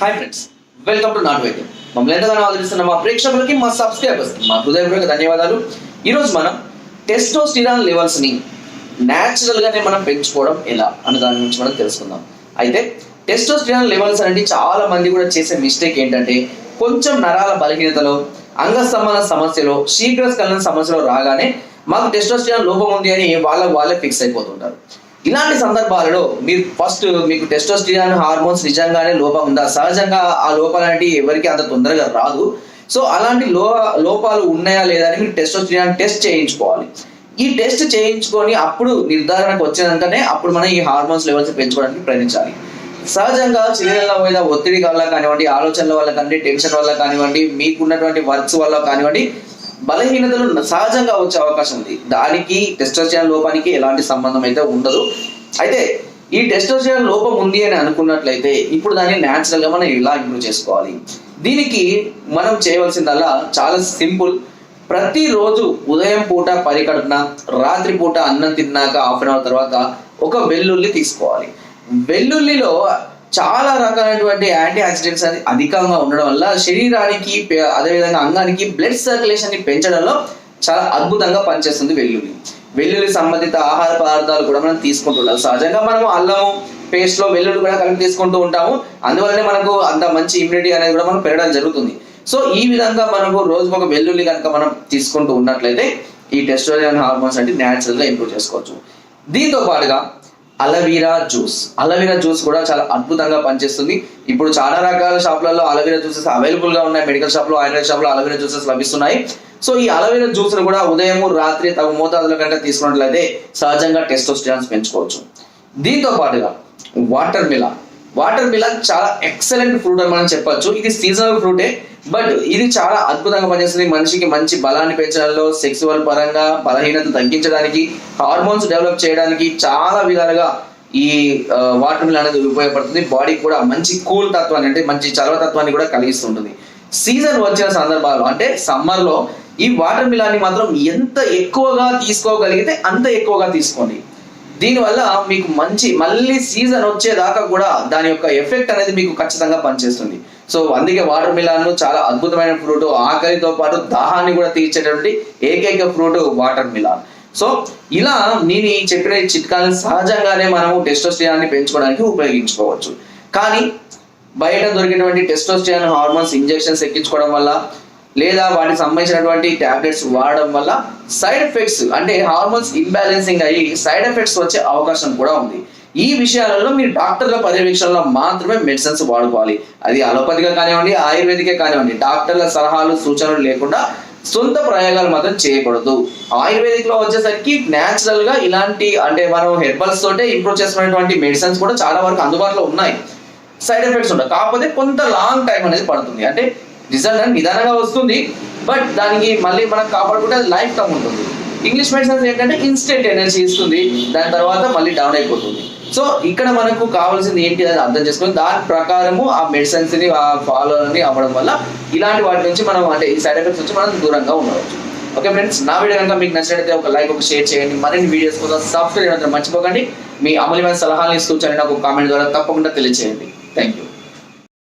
Hi friends welcome to నాన్ వైద్యం మమ్మల్ని ఎంతగానో ఆదరిస్తున్న మా ప్రేక్షకులకి మా సబ్స్క్రైబర్స్ మా హృదయపూర్వక ధన్యవాదాలు. ఈరోజు మనం టెస్టోస్టిరాన్ లెవెల్స్ని న్యాచురల్గానే మనం పెంచుకోవడం ఎలా అన్న దాని గురించి మనం తెలుసుకుందాం. అయితే టెస్టోస్టిరాన్ లెవెల్స్ అనేది చాలా మంది కూడా చేసే మిస్టేక్ ఏంటంటే కొంచెం నరాల బలహీనతలో అంగస్తంభన సమస్యలో శీఘ్రస్ఖలన సమస్యలో రాగానే మాకు టెస్టోస్టిరాన్ లోపం ఉంది అని వాళ్ళకు వాళ్ళే ఫిక్స్ అయిపోతుంటారు. ఇలాంటి సందర్భాలలో మీరు ఫస్ట్ మీకు టెస్టోస్టిరాన్ హార్మోన్స్ నిజంగానే లోపం ఉందా? సహజంగా ఆ లోపాలంటే ఎవరికి అంత తొందరగా రాదు. సో అలాంటి లో లోపాలు ఉన్నాయా లేదా అని మీరు టెస్టోస్టిరాన్ టెస్ట్ చేయించుకోవాలి. ఈ టెస్ట్ చేయించుకొని అప్పుడు నిర్ధారణకు వచ్చినాకనే అప్పుడు మనం ఈ హార్మోన్స్ లెవెల్స్ పెంచుకోవడానికి ప్రయత్నించాలి. సహజంగా శరీరంలో మీద ఒత్తిడి వల్ల కానివ్వండి ఆలోచనల వల్ల కానివ్వండి టెన్షన్ వల్ల కానివ్వండి మీకున్నటువంటి వర్క్స్ వల్ల కానివ్వండి బలహీనతలు సహజంగా వచ్చే అవకాశం ఉంది. దానికి టెస్టోస్టిరాన్ లోపానికి ఎలాంటి సంబంధం అయితే ఉండదు. అయితే ఈ టెస్టోస్టిరాన్ లోపం ఉంది అని అనుకున్నట్లయితే ఇప్పుడు దాన్ని న్యాచురల్గా మనం ఎలా ఇంప్రూవ్ చేసుకోవాలి. దీనికి మనం చేయవలసిందల్లా చాలా సింపుల్. ప్రతిరోజు ఉదయం పూట పరికడుపున రాత్రి పూట అన్నం తిన్నాక హాఫ్ అన్ అవర్ తర్వాత ఒక వెల్లుల్లి తీసుకోవాలి. వెల్లుల్లిలో చాలా రకాలైనటువంటి యాంటీ ఆక్సిడెంట్స్ అనేది అధికంగా ఉండడం వల్ల శరీరానికి అదేవిధంగా అంగానికి బ్లడ్ సర్క్యులేషన్ని పెంచడంలో చాలా అద్భుతంగా పనిచేస్తుంది వెల్లుల్లి. వెల్లుల్లి సంబంధిత ఆహార పదార్థాలు కూడా మనం తీసుకుంటుంటాం సహజంగా మనం అల్లము పేస్ట్లో వెల్లుల్లి కూడా కలిపి తీసుకుంటూ ఉంటాము. అందువల్లనే మనకు అంత మంచి ఇమ్యూనిటీ అనేది కూడా మనం పెరగడం జరుగుతుంది. సో ఈ విధంగా మనకు రోజుకు ఒక వెల్లుల్లి కనుక మనం తీసుకుంటూ ఉన్నట్లయితే ఈ టెస్టోరియన్ హార్మోన్స్ అంటే న్యాచురల్గా ఇంప్రూవ్ చేసుకోవచ్చు. దీంతో పాటుగా అలవీరా జ్యూస్. అలవీరా జ్యూస్ కూడా చాలా అద్భుతంగా పనిచేస్తుంది. ఇప్పుడు చాలా రకాల షాపులలో అలవీరా జ్యూసెస్ అవైలబుల్గా ఉన్నాయి. మెడికల్ షాప్లో ఆయుర్వేద షాప్లో అలవీరా జ్యూసెస్ లభిస్తున్నాయి. సో ఈ అలవీరా జ్యూస్ కూడా ఉదయం రాత్రి తగు మోతాదులో కనుక తీసుకున్నట్లయితే సహజంగా టెస్టోస్టిరాన్స్ పెంచుకోవచ్చు. దీంతో పాటుగా వాటర్ మిలాన్ వాటర్ మిలన్ చాలా ఎక్సలెంట్ ఫ్రూట్ అని మనం చెప్పొచ్చు. ఇది సీజనల్ ఫ్రూటే బట్ ఇది చాలా అద్భుతంగా పనిచేస్తుంది మనిషికి మంచి బలాన్ని పెంచడంలో సెక్సువల్ పరంగా బలహీనత తగ్గించడానికి హార్మోన్స్ డెవలప్ చేయడానికి చాలా విధాలుగా ఈ వాటర్ మిలన్ అనేది ఉపయోగపడుతుంది. బాడీకి కూడా మంచి కూల్ తత్వాన్ని అంటే మంచి చలవతత్వాన్ని కూడా కలిగిస్తుంటుంది. సీజన్ వచ్చిన సందర్భాల్లో అంటే సమ్మర్లో ఈ వాటర్ మిలాన్ని మాత్రం ఎంత ఎక్కువగా తీసుకోగలిగితే అంత ఎక్కువగా తీసుకోండి. దీనివల్ల మీకు మంచి మళ్ళీ సీజన్ వచ్చేదాకా కూడా దాని యొక్క ఎఫెక్ట్ అనేది మీకు ఖచ్చితంగా పనిచేస్తుంది. సో అందుకే వాటర్ మిలాన్ చాలా అద్భుతమైన ఫ్రూట్ ఆకలితో పాటు దాహాన్ని కూడా తీర్చేటటువంటి ఏకైక ఫ్రూట్ వాటర్ మిలాన్ సో ఇలా నేను ఈ చెప్పిన చిట్కాలను సహజంగానే మనము టెస్టోస్టియాన్ని పెంచుకోవడానికి ఉపయోగించుకోవచ్చు. కానీ బయట దొరికినటువంటి టెస్టోస్టియాన్ హార్మోన్స్ ఇంజెక్షన్స్ ఎక్కించుకోవడం వల్ల లేదా వాటికి సంబంధించినటువంటి టాబ్లెట్స్ వాడడం వల్ల సైడ్ ఎఫెక్ట్స్ అంటే హార్మోన్స్ ఇంబ్యాలెన్సింగ్ అయ్యి సైడ్ ఎఫెక్ట్స్ వచ్చే అవకాశం కూడా ఉంది. ఈ విషయాలలో మీరు డాక్టర్ల పర్యవేక్షణలో మాత్రమే మెడిసిన్స్ వాడుకోవాలి. అది అలోపతిగా కానివ్వండి ఆయుర్వేదికే కానివ్వండి డాక్టర్ల సలహాలు సూచనలు లేకుండా సొంత ప్రయోగాలు మాత్రం చేయకూడదు. ఆయుర్వేదిక్లో వచ్చేసరికి న్యాచురల్గా ఇలాంటి అంటే మనం హెర్బల్స్ తోటే ఇంప్రూవ్ చేసుకునేటువంటి మెడిసిన్స్ కూడా చాలా వరకు అందుబాటులో ఉన్నాయి. సైడ్ ఎఫెక్ట్స్ ఉండవు కాకపోతే కొంత లాంగ్ టైం అనేది పడుతుంది. అంటే రిజల్ట్ అని నిదానంగా వస్తుంది బట్ దానికి మళ్ళీ మనం కాపాడుకుంటే అది లైఫ్ టైం ఉంటుంది. ఇంగ్లీష్ మెడిసిన్స్ ఏంటంటే ఇన్స్టెంట్ ఎనర్జీ ఇస్తుంది దాని తర్వాత మళ్ళీ డౌన్ అయిపోతుంది. సో ఇక్కడ మనకు కావాల్సింది ఏంటి అని అర్థం చేసుకొని దాని ప్రకారము ఆ మెడిసిన్స్ని ఆ ఫాలో అవ్వడం వల్ల ఇలాంటి వాటి నుంచి మనం అంటే ఈ సైడ్ ఎఫెక్ట్స్ నుంచి మనం దూరంగా ఉండవచ్చు. ఓకే ఫ్రెండ్స్ నా వీడియో కనుక మీకు నచ్చినట్లయితే ఒక లైక్ ఒక షేర్ చేయండి. మరిన్ని వీడియోస్ కోసం సబ్స్క్రైబ్ చేయడం మర్చిపోకండి. మీ అమూల్యమైన సలహాలు ఇస్తూ నాకు కామెంట్ ద్వారా తప్పకుండా తెలియజేయండి థ్యాంక్ యూ